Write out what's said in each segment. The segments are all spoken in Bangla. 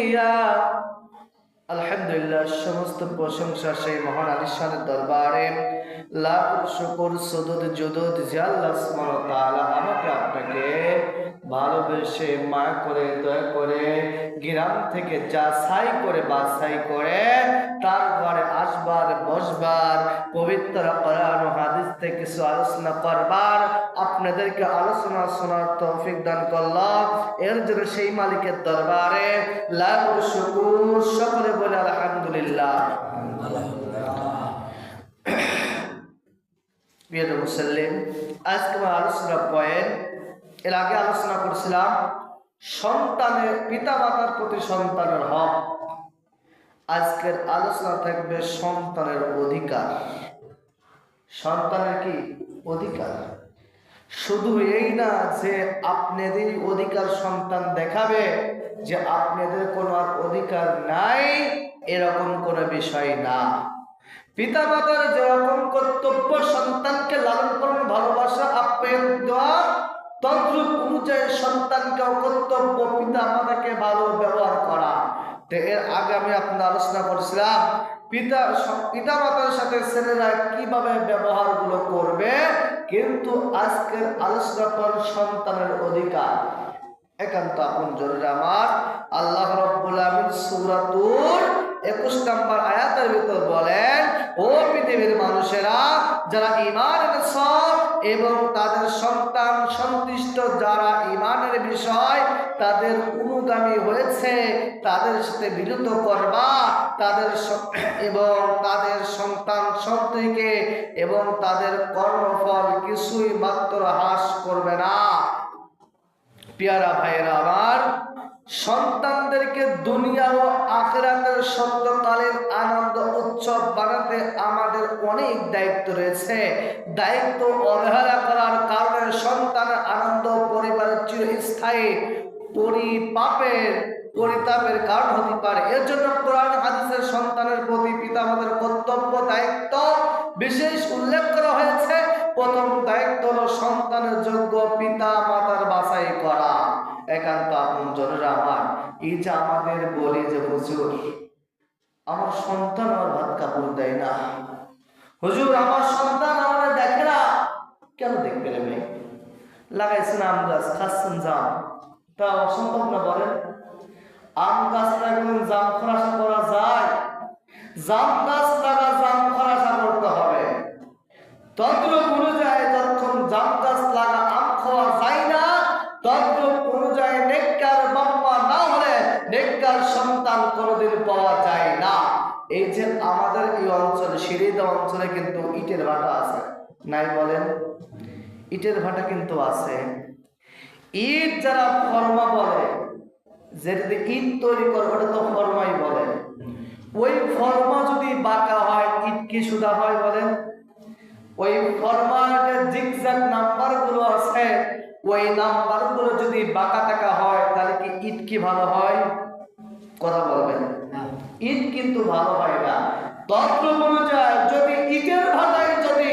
দিয়া আলহামদুলিল্লাহ, সমস্ত প্রশংসা সেই মহান আলিশানের দরবারে। লাখ শুকুর সদুদ জুদুদ জিয়াল্লাহ আমাকে আপনাকে ভালোবেসে মা করে, দয়া করে গ্রাম থেকে যাচাই করে, বাছাই করে তার ঘরে আসবার, বসবার, পবিত্র কোরআন হাদিস থেকে কিছু আলোচনা করবার। আপনাদেরকে আলোচনা শোনার তৌফিক দান করলাম এর জন্য সেই মালিকের দরবারে লাখ শুকুর, সকলে বলে আলহামদুলিল্লাহ। প্রিয় মুসল্লিম আজকে আমার আলোচনা পয়েন্ট এর আগে আলোচনা করছিলাম, সন্তানের পিতা মাতার প্রতি সন্তানের হক। আজকের আলোচনা থাকবে সন্তানের অধিকার। সন্তানের কি? অধিকার। শুধু এই না যে আপনাদেরই অধিকার সন্তান দেখাবে, যে আপনাদের কোনো আর অধিকার নাই, এরকম কোনো বিষয় না। পিতা মাতার যেরকম কর্তব্য সন্তানকে লালন পালন ভালোবাসা, আপ্যায়ন দেওয়া তদ্রুপ অনুযায়ী সন্তানকেও কর্তব্য পিতা মাতাকে ভালো ব্যবহার করা। এর আগে আমি আপনার আলোচনা করছিলাম, পিতা পিতা মাতার সাথে ছেলেরা কীভাবে করবে, কিন্তু আজকের আলোচনা সন্তানের অধিকার। একান্ত আপন জরুরি আমার। আল্লাহ রব্বুল আমিন 21 নম্বর আয়াতের ভিতর বলেন, ও পৃথিবীর মানুষেরা, যারা ঈমান এনেছে এবং তাদের সন্তান সন্তুষ্ট যারা ইমানের বিষয় তাদের অনুগামী হয়েছে, তাদের সাথে বিরত করবা, তাদের এবং তাদের সন্তান সন্ততিকে এবং তাদের কর্মফল কিছুই মাত্র হ্রাস করবে না। পেয়ারা ভাইয়েরা আমার সন্তানদেরকে দুনিয়া ও আখেরাতের সত্যকালের আনন্দ, উৎসব বানাতে আমাদের অনেক দায়িত্ব রয়েছে। দায়িত্ব অবহেলা করার কারণে সন্তানের আনন্দ পরিবারের চিরস্থায়ী, পরিপাপের, পরিতাপের কারণ হতে পারে। এর জন্য কোরআন, হাদিসের সন্তানের প্রতি পিতামাতার কর্তব্য, দায়িত্ব বিশেষ উল্লেখ করা হয়েছে। প্রথম দায়িত্ব হলো সন্তানের যোগ্য পিতা মাতার বাছাই করা। একান্ত আপন জনের আমার। এই যে আমাদের বলি যে, হুজুর, আমার সন্তান আমার ভাত কাপড় দেয় না। হুজুর, আমার সন্তান আমার দেখে না। কেন দেখবে রে মেয়ে? লাগাইছেন আম গাছ, খাচ্ছেন জাম। তা অসম্ভব না বলেন আম গাছ লাগাবেন জাম খরাসা করা যায়। জাম গাছ লাগা জাম খরাসা করতে হবে। তদ্রুপ অনুযায়ী যখন এই যে আমাদের এই অঞ্চলে সিঁড়িদা অঞ্চলে কিন্তু ইটের ভাটা আছে। নাই বলেন? ইটের ভাটা কিন্তু আছে। ইট যারা ফর্মা বলে যেটাতে ইট তৈরি করে, ওটা তো ফর্মাই বলে। ওই ফর্মা যদি বাঁকা হয়, ইট কি সুদা হয় বলেন? ওই ফর্মার যে জিগজ্যাগ নাম্বারগুলো আছে, ওই নাম্বারগুলো যদি বাঁকা টাকা হয়, তাহলে কি ইট কি ভালো হয়? কথা বলবেন। ইট কিন্তু ভালো হয় না। তন্ত্র অনুযায়ী, যদি ইটের ভাটায় যদি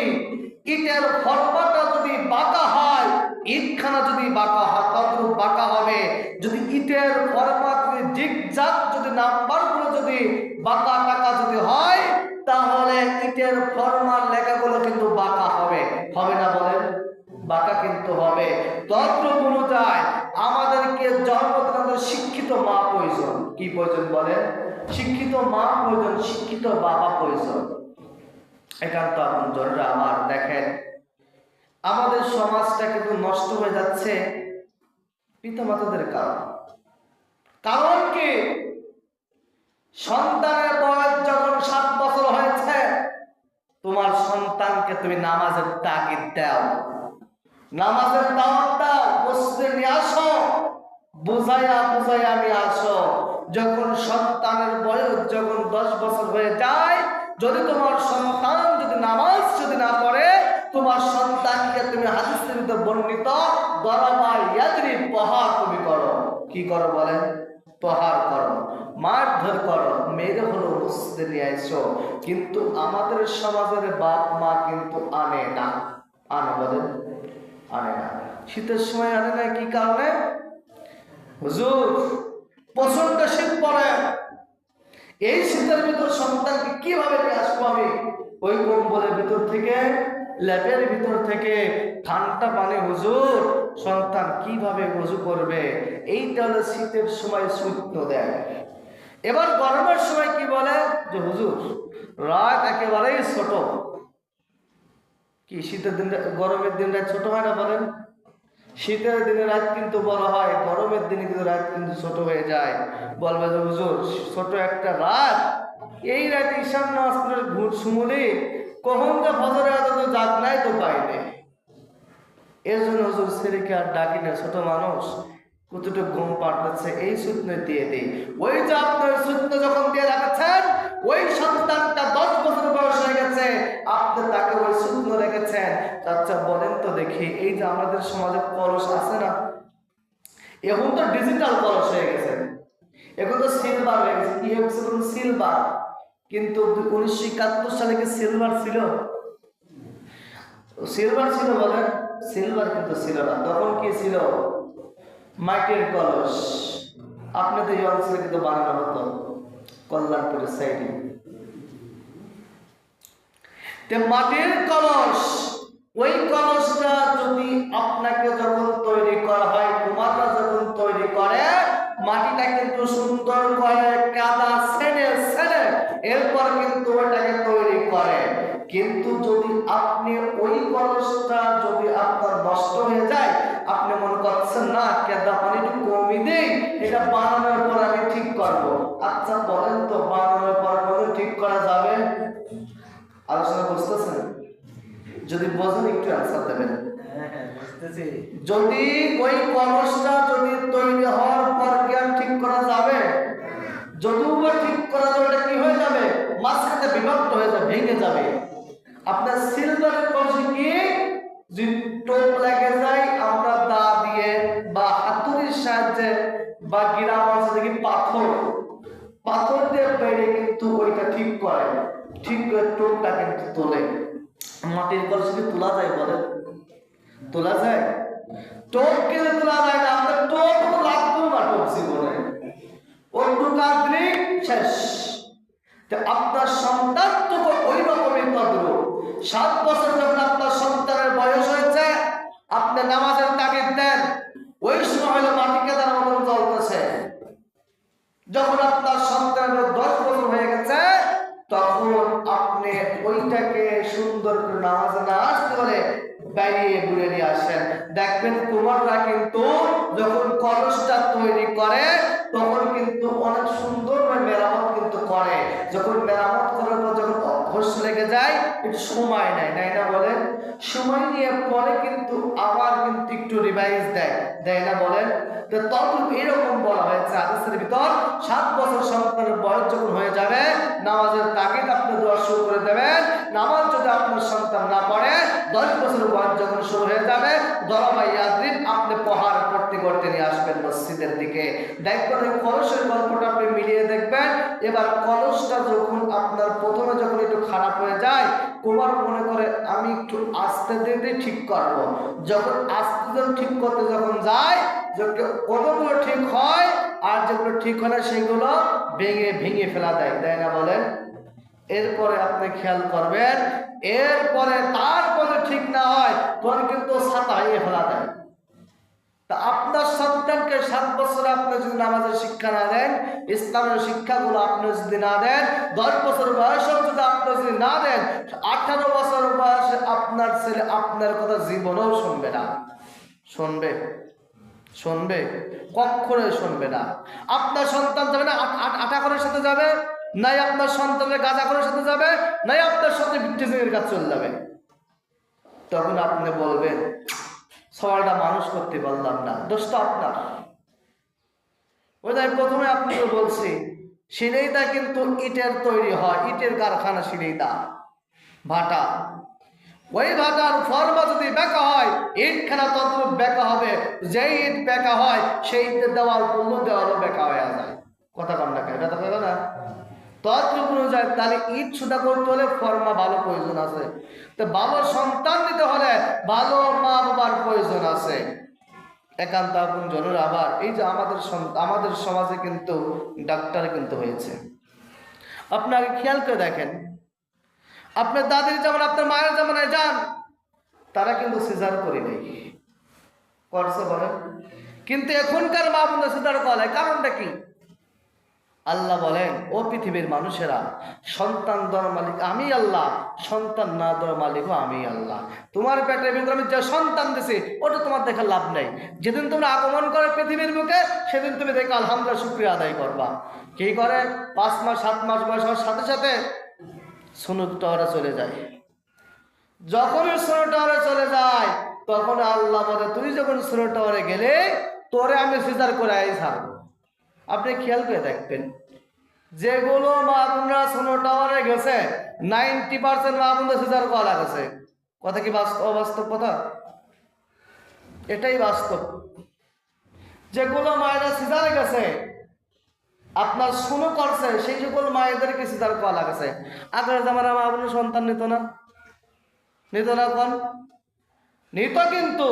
ইটের ফর্মাটা যদি বাঁকা হয় ইটখানা যদি বাঁকা হয় তদ্রুপ বাঁকা হবে। যদি ইটের ফর্মা যদি জিগজাগ, যদি নাম্বারগুলো যদি বাঁকা টাকা যদি হয়, তাহলে ইটের ফর্মার লেখাগুলো কিন্তু বাঁকা হবে। হবে না বলেন? বাঁকা কিন্তু হবে। তন্ত্র অনুযায়ী, আমাদেরকে জন্মদান শিক্ষিত মা প্রয়োজন। কি প্রয়োজন বলেন? শিক্ষিত মা প্রয়োজন, শিক্ষিত বাবা প্রয়োজন। একান্ত আপন জনরা আমার দেখেন, আমাদের সমাজটা কিন্তু নষ্ট হয়ে যাচ্ছে পিতামাতাদের কারণ। কারণ কি? সন্তানের বয়স যখন সাত বছর হয়েছে, তোমার সন্তানকে তুমি নামাজের তাগিদ দাও। নামাজের দাওয়াত দাও মসজিদে নিয়ে আসো, বুঝাইয়া বুঝাইয়া আমি আসো। যখন সন্তানের বয়স যখন দশ বছর হয়ে যায়, যদি তোমার সন্তান যদি নামাজ যদি না পড়ে, তোমার সন্তানকে তুমি হাদিসের বর্ণিত দরাবা প্রহার তুমি করো। কি করো বলেন প্রহার করো, মারধর করো। মেরে হলো মসজিদে নিয়ে এসো। কিন্তু আমাদের সমাজের বাপ মা কিন্তু আনে না। আনে বলেন আনে না। শীতের সময় আনে না কি কারণে? হুজুর প্রচণ্ড শীত পড়ে এই শীতের ভিতর সন্তানকে কীভাবে নিয়ে আসব আমি? ওই কম্বলের ভিতর থেকে ল্যাপের ভিতর থেকে ঠান্ডা পানি, হুজুর, সন্তান কীভাবে উজু করবে? এইটা হলো শীতের সময় সূত্র দেয়। এবার গরমের সময় কি বলে? যে হুজুর, রাত একেবারেই ছোট। কি শীতের দিন গরমের দিন রাত ছোট হয় না বলেন? শীতের দিনে রাত কিন্তু বড় হয়, গরমের দিনে কিন্তু রাত কিন্তু ছোট হয়ে যায়। বলবে যে, হুজুর, ছোট একটা রাত? এই রাতে ঈশান নামাজ ঘুর সুমুলি কখন যে ফজরে তো জাগ নাই তো পাইনি এর জন্য হুজুর ছেলেকে আর ডাকি না, ছোট মানুষ, কতটুকু ঘুম পাঠাচ্ছে এই সূত্র দিয়ে দিই। ওই যে আপনার সূত্র যখন দিয়ে রাখাচ্ছেন ওই সন্তানটা দশ গেছে আপনি তাকে ওই সূত্র রেখেছেন আচ্ছা বলেন তো দেখি, এই যে আমাদের সমাজে কলস আছে না, এখন তো ডিজিটাল কলস হয়ে গেছে। এখন তো সিলভার হয়ে গেছে, কি সিলভার কিন্তু উনিশশো একাত্তর সালে কি সিলভার ছিল? সিলভার ছিল বলেন সিলভার কিন্তু ছিল না, তখন কি ছিল? মাটির কলস। আপনাদের এই অঞ্চলে কিন্তু বানানো হতো কল্যাণপুরের সাইডে। মাটির কলস, ওই কলসটা যদি আপনাকে যখন তৈরি করা হয়, কুমাররা যখন তৈরি করে, মাটিটা কিন্তু সুন্দর করে কাদা সেনে সেনে এরপর কিন্তু ওটাকে তৈরি করে। কিন্তু যদি আপনি ওই কলসটা যদি আপনার নষ্ট হয়ে যায়, আপনি মনে করছেন, না কেদা পানি একটু কমই দেই এটা বানানোর পর আমি ঠিক করব আচ্ছা বলেন তো বানানোর পর মনে ঠিক করা যাবে আলোচনা বুঝতেছেন যদি বোঝেন একটু অ্যান্সার দেবেন। যদি ওই কলসটা যদি তৈরি হওয়ার পর জ্ঞান ঠিক করা যাবে যদিও ঠিক করা যাবে এটা কি হয়ে যাবে? মাঝখানে বিভক্ত হয়ে যাবে ভেঙে যাবে। আপনার সিলভারের কলসে কি? যদি টোপ লেগে যায় আমরা দা দিয়ে বা হাতুড়ির সাহায্যে বা গ্রাম অঞ্চল থেকে পাথর। পাথর দিয়ে বেড়ে কিন্তু ওইটা ঠিক করে ঠিক করে টোপটা কিন্তু তোলে। মাটির কলসে কি তোলা যায় বলেন তোলা যায়? টোপকে তোলা যায় না আপনার টোপ তো লাগবেও না টোপ জীবনে। শেষ। আপনার সন্তান তো ওই রকমই তদ্রুপ। সাত বছর যখন আপনার সন্তানের বয়স হয়েছে, আপনি নামাজের তৈরি করে, তখন কিন্তু অনেক সুন্দর মেরামত কিন্তু করে। যখন মেরামত করার পর যখন অভ্যাস লেগে যায়, একটু সময় নেয় নাই না বলেন সময় নিয়ে পরে কিন্তু আবার কিন্তু একটু রিভাইজ দেয় দেয় না বলেন তো তখন এরকম বলা হয়েছে আদেশের ভিতর, সাত বছর সন্তানের বয়স যখন হয়ে যাবে, নামাজের তাগিদ আপনি দোয়া শুরু করে দেবেন। নামাজ যদি আপনার সন্তান না পড়ে, দশ বছর বয়স যখন শুরু হয়ে যাবে দরবাই আপনি প্রহার করতে নিয়ে আসবেন মসজিদের দিকে। দেখবেন ওই কলসের গল্পটা আপনি মিলিয়ে দেখবেন। এবার কলসটা যখন আপনার প্রথমে যখন একটু খারাপ হয়ে যায়, কুমার মনে করে, আমি একটু আস্তে দিতে ঠিক করব। যখন আস্তে যখন ঠিক করতে যখন যায় কতগুলো ঠিক হয়, আর যেগুলো ঠিক হয় না, সেগুলো ভেঙে ভেঙে ফেলা দেয়। দেয় না বলেন? এরপরে আপনি খেয়াল করবেন, এরপরে তারপরে ঠিক না হয়, তখন কিন্তু ছাতা হারিয়ে ফেলা দেয়। তা আপনার সন্তানকে সাত বছরে আপনি যদি নামাজের শিক্ষা না দেন, ইসলামের শিক্ষাগুলো আপনি যদি না দেন, দশ বছর বয়সেও যদি আপনি যদি না দেন, আঠারো বছর বয়সে আপনার ছেলে আপনার কথা জীবনেও শুনবে না। শুনবে? শুনবে? কখনোই শুনবে না। আপনার সন্তান যাবে না, আট- আটাকরের সাথে যাবে? নাই আপনার সন্তানের গাঁজাখরের সাথে যাবে? নাই আপনার সাথে বিদ্যুতের কাছে চলে যাবে। তখন আপনি বলবেন সবাইটা মানুষ করতে পারলাম না। দোষটা আপনার। ওই যে আমি প্রথমে আপনাকে বলছি, সিনেইদা কিন্তু ইটের তৈরি হয়, ইটের কারখানা সিনেইদা, ভাটা। ওই ভাটার ফর্মা যদি বেঁকা হয়, ইটখানা তদ্রুপ বেঁকা হবে, যেই ইট বেঁকা হয়, সেই ইটের দেওয়াল পড়ল দেওয়ালও বেঁকা হয়ে যায়। কথা কন না এটা তো না? তদ্রুপ অনুযায়ী তাহলে ইট সুদা করতে হলে ফর্মা ভালো প্রয়োজন আছে। তো ভালো সন্তান নিতে হলে ভালো বাবার প্রয়োজন আছে। একান্ত আপন জনের আবার। এই যে আমাদের আমাদের সমাজে কিন্তু ডাক্তার কিন্তু হয়েছে। আপনাকে খেয়াল করে দেখেন। আপনার দাদির যেমন, আপনার মায়ের জামানায় যান, তারা কিন্তু সিজার করে নেই করছে বলেন। কিন্তু এখনকার মা বোনরা সিজার করা কারণটা কি? আল্লাহ বলেন, ও পৃথিবীর মানুষেরা, সন্তান দেওয়ার মালিক আমি আল্লাহ, সন্তান না দেওয়ার মালিকও আমি আল্লাহ। তোমার পেটের ভিতরে আমি যে সন্তান দিছি, ওটা তোমার দেখে লাভ নেই। যেদিন তোমরা আগমন করে পৃথিবীর বুকে, সেদিন তুমি দেখে আলহামদুলিল্লাহ শুক্রিয়া আদায় করবা। কি করে? পাঁচ মাস, সাত মাস বয়স হওয়ার সাথে সাথে সোনু টহরা চলে যায়। যখনই সোনো টাওয়ারে চলে যায়, তখন আল্লাহ বলে, তুই যখন সোনো টাওয়ারে গেলে, তোরে আমি সিজার করে আই ছাড়বো। আপনি খেয়াল করে দেখবেন, যেগুলো মা বোনরা সোনো টাওয়ারে গেছে, নাইনটি পার্সেন্ট মা বোনদের সিজার করা গেছে কথা কি বাস্তব, অবাস্তব কথা? এটাই বাস্তব। যেগুলো মায়েরা সিজারে গেছে, আপনার শুনো করছে, সেই সকল মায়েদেরকে সিজার করা লাগছে। আগের জামানা মা বোনের সন্তান নিত না। নিত না কোন? নিত কিন্তু,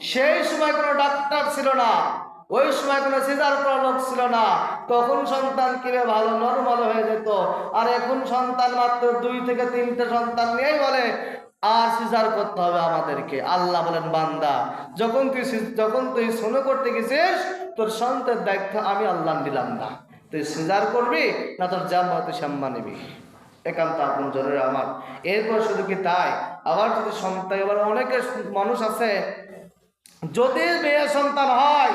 সেই সময় কোনো ডাক্তার ছিল না। ওই সময় কোনো সিজার করা লোক ছিল না। তখন সন্তান কীভাবে ভালো? নর্মাল হয়ে যেত। আর এখন সন্তান মাত্র দুই থেকে তিনটে সন্তান নিয়েই বলে, আর সিজার করতে হবে আমাদেরকে। আল্লাহ বলেন, বান্দা, যখন তুই যখন তুই শোনো করতে গেছিস, তোর সন্তানের দায়িত্ব আমি আল্লাহ দিলাম না। তুই সিজার করবি না তোর জামা তুই সাম্মা নিবি? একান্ত আপন জনের আমার। এরপর শুধু কি তাই? আবার যদি সন্তান, এবার অনেকে মানুষ আছে, যদি মেয়ে সন্তান হয়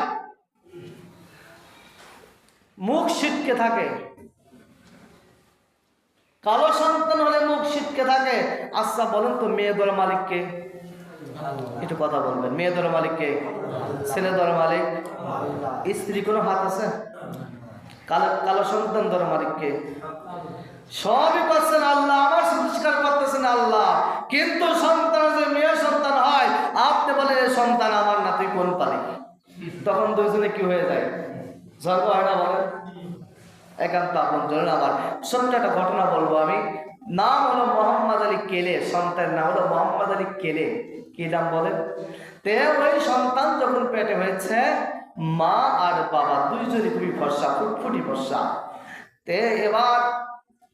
মুখ ছিটকে থাকে। কালো সন্তান হলে মুখ ছিটকে থাকে। আচ্ছা বলেন তো মেয়ে দর মালিককে একটু কথা বলবেন। মেয়ে দর মালিককে ছেলে দর মালিক? স্ত্রী কোনো হাত আছে? কালো সন্তান দর মালিককে সবই করছেন আল্লাহ, আমার সংস্কার করতেছেন আল্লাহ। কিন্তু সন্তান যে মেয়ে সন্তান হয়, আপনি বলেন, এ সন্তান আমার না তুই কোন পালি তখন দুইজনে কি হয়ে যায়? ঝগড়া হয় না বলেন, একান্ত আপন আমার। ছোট্ট একটা ঘটনা বলব আমি। নাম হলো মোহাম্মদ আলী কেলে, সন্তানের নাম হলো মোহাম্মদ আলী কেলে। কি নাম বলেন? তে ওই সন্তান যখন পেটে হয়েছে, মা আর বাবা দুইজনই খুবই ফর্সা, ফুটফুটি ফর্সা। তে এবার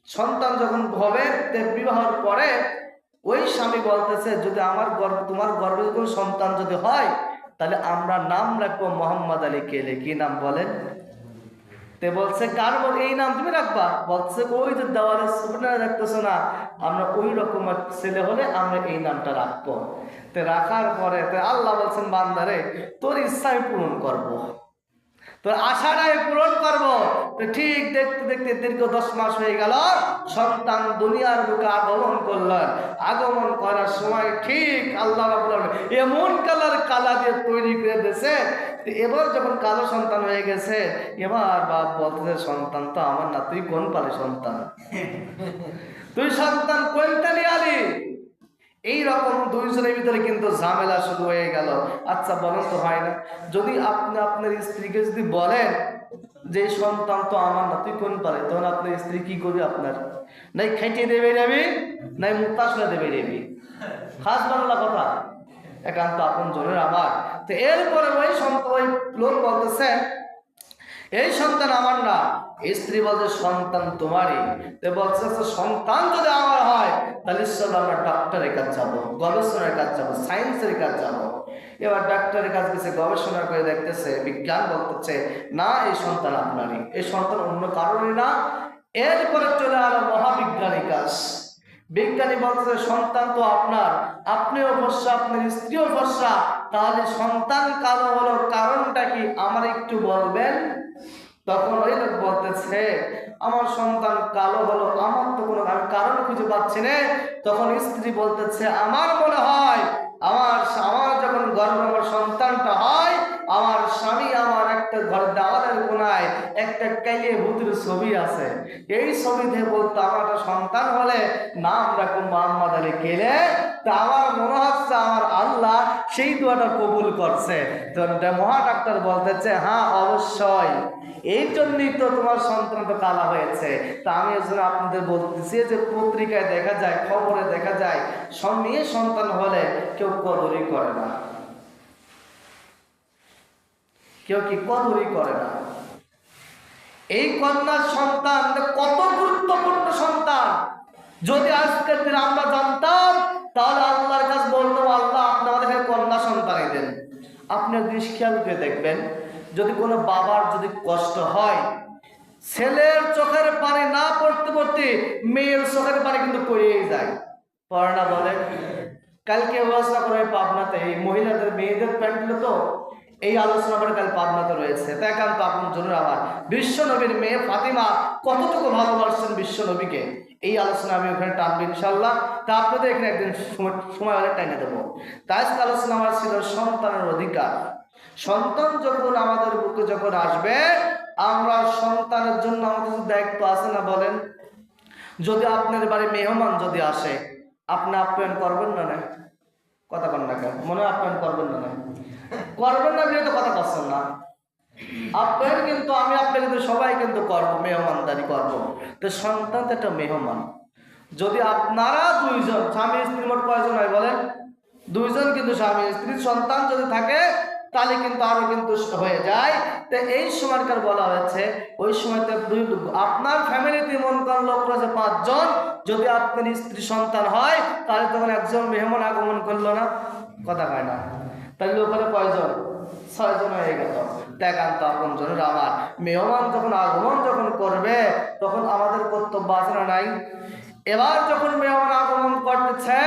সন্তান যখন হবে, তে বিবাহের পরে ওই স্বামী বলতেছে, যদি আমার গর্ভ তোমার গর্ভে কোনো সন্তান যদি হয় তাহলে আমরা নাম রাখব মোহাম্মদ আলী কেলে কি নাম বলেন? তে বলছে, কার বল এই নাম তুমি রাখবা। বলছে, ওই যে দেওয়ালে সুবনা রাখতেছো না, আমরা ওই রকম ছেলে হলে আমরা এই নামটা রাখব। তে রাখার পরে আল্লাহ বলছেন বান্দারে তোর ইচ্ছা আমি পূরণ করব। তোর আশাটাই পূরণ করব। তো ঠিক দেখতে দেখতে দীর্ঘ দশ মাস হয়ে গেল সন্তান দুনিয়ার বুকে আগমন করলেন আগমন করার সময় ঠিক আল্লাহ এমন কালার কালা দিয়ে তৈরি করে দিয়েছে এবার যখন কালো সন্তান হয়ে গেছে এবার বাপ বলতেছে সন্তান তো আমার না তুই কোন পালে সন্তান? তুই সন্তান কোনটা নিয়ে আলি? এই রকম দুইজনের ভিতরে কিন্তু ঝামেলা শুরু হয়ে গেল। আচ্ছা বলেন তো হয় না যদি আপনি আপনার স্ত্রীকে যদি বলেন যে সন্তান তো আমার না, তুই কোন পারে তখন আপনার স্ত্রী কি করবে আপনার? নাই খাইতে দেবে যাবি নাই মুক্তাসনা দেবে যাবি খাস বাংলা কথা। একান্ত আপন জনের আমার। তো এরপরে ওই সন্তান, ওই লোক বলতেছে, এই সন্তান আমার না স্ত্রী বলছে সন্তান তোমারই। বলছে আচ্ছা, সন্তান যদি আমার হয় তাহলে চলো আমরা ডক্টরের কাজ যাব গবেষণার কাজ যাব সায়েন্সের কাজ যাব। এবার ডাক্তারের কাছে গেছে গবেষণা করে দেখতেছে বিজ্ঞান বলতেছে না এই সন্তান আপনারই। এই সন্তান অন্য কারণে না এরপরে চলে আলো মহাবিজ্ঞানী কাজ। বিজ্ঞানী বলতেছে সন্তান তো আপনার আপনিও ফসা আপনার স্ত্রীও ফসা তাহলে সন্তান কালো হলো কারণটা কি? আমার একটু বলবেন? তখন ওই লোক বলতেছে, আমার সন্তান কালো হলো, আমার তো কোনো আমি কারণ খুঁজে পাচ্ছি না। তখন স্ত্রী বলতেছে, আমার মনে হয়, আমার আমার যখন গর্ভ আমার সন্তানটা হয়, আমার দেওয়ালের কোনায় একটা ছবি আছে। এই ছবি দিয়ে বলতো, আমার সন্তান হলে নাম রাখো মোহাম্মদ আলী তা আমার মনে হচ্ছে আমার আল্লাহ সেই দোয়াটা কবুল করছে। মহা ডাক্তার বলতেছে হ্যাঁ অবশ্যই। এই জন্যই তো তোমার সন্তান তো কালা হয়েছে। তা আমি এর জন্য আপনাদের বলতেছি যে, পত্রিকায় দেখা যায়, খবরে দেখা যায় সব মেয়ে সন্তান হলে কেউ কদরই করে না। কেউ কি কদরই করে না। এই কন্যার সন্তান কত গুরুত্বপূর্ণ সন্তান। যদি আজকের দিন আমরা জানতাম, তাহলে আল্লাহর কাছে বলতাম, আল্লাহ, আপনি আমাদেরকে কন্যা সন্তানই দেন। আপনি দৃশ খেয়াল করে দেখবেন, যদি কোনো বাবার যদি কষ্ট হয়, ছেলের চোখের পানি না পড়তে পড়তে মেয়ের চোখের পানি কিন্তু পড়েই যায়। পড়ে না বলে? কালকে আলোচনা করে পাবনাতে এই মহিলাদের, মেয়েদের প্যান্টগুলো তো এই আলোচনা কাল পাবনাতে রয়েছে। তা একান্ত আপন জন্য আমার। বিশ্ব নবীর মেয়ে ফাতিমা কতটুকু ভালোবাসছেন বিশ্ব নবীকে এই আলোচনা আমি ওখানে টানবো ইনশাল্লাহ তা আপনাদের এখানে একদিন সময় হলে টাইনে দেবো। তাই আলোচনা আমার ছিল সন্তানের অধিকার। সন্তান যখন আমাদের বুকে যখন আসবে, আমরা সন্তানের জন্য আমাদের দায়িত্ব আছে না বলেন, যদি আপনার বাড়ি মেহমান যদি আসে, আপনি আপ্যায়ন করবেন না না? কথা কন না মনে আপ্যায়ন করবেন না না? করবেন না তো কথা পাচ্ছেন না। আপ্যায়ন কিন্তু, আমি আপনাকে কিন্তু সবাই কিন্তু করব মেহমানদারি করব তো সন্তান তো একটা মেহমান। যদি আপনারা দুইজন, স্বামী, স্ত্রী মোট কয়জন হয় বলেন? দুইজন কিন্তু স্বামী স্ত্রীর সন্তান যদি থাকে, তাহলে কিন্তু আরও কিন্তু হয়ে যায়। তো এই সময়কার বলা হয়েছে, ওই সময়তে দুই, আপনার ফ্যামিলিতে মন করার লোক রয়েছে পাঁচজন। যদি আপনার স্ত্রী সন্তান হয়, তাহলে তখন একজন মেহমান আগমন করল না। কথা কয় না। তাহলে ওখানে কয়জন? ছয়জন হয়ে গেল। দেখান্ত আপন জনের আমার মেহমান যখন আগমন যখন করবে, তখন আমাদের কর্তব্য আছে না নাই? এবার যখন মেহমান আগমন করতেছে,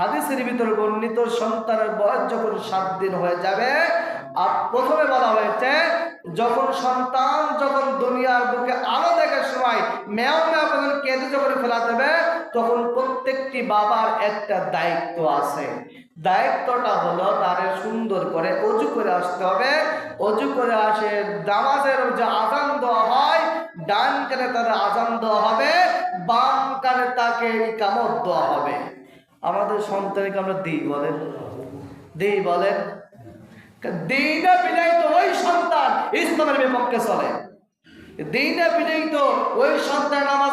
হাদিসের ভিতরে বর্ণিত সন্তানের বয়স যখন সাত দিন হয়ে যাবে, আর প্রথমে বলা হয়েছে, যখন সন্তান যখন দুনিয়ার বুকে আলো দেখার সময় মেয় মেয় যখন কেঁদে যখন ফেলা দেবে, তখন প্রত্যেকটি বাবার একটা দায়িত্ব আছে। দায়িত্বটা হলো তারে সুন্দর করে অজু করে আসতে হবে। অজু করে আসে নামাজের যে আজান দেওয়া হয়, ডান কানে তাদের আজান দেওয়া হবে, বাম কানে তাকে কামত দেওয়া হবে। আমাদের সন্তানকে আমরা দিই বলেন। দিই বলেন। দিনে বিনয় তো ওই সন্তান ইসলামের বিপক্ষে চলে। দিনে বিনয় তো ওই সন্তান নামাজ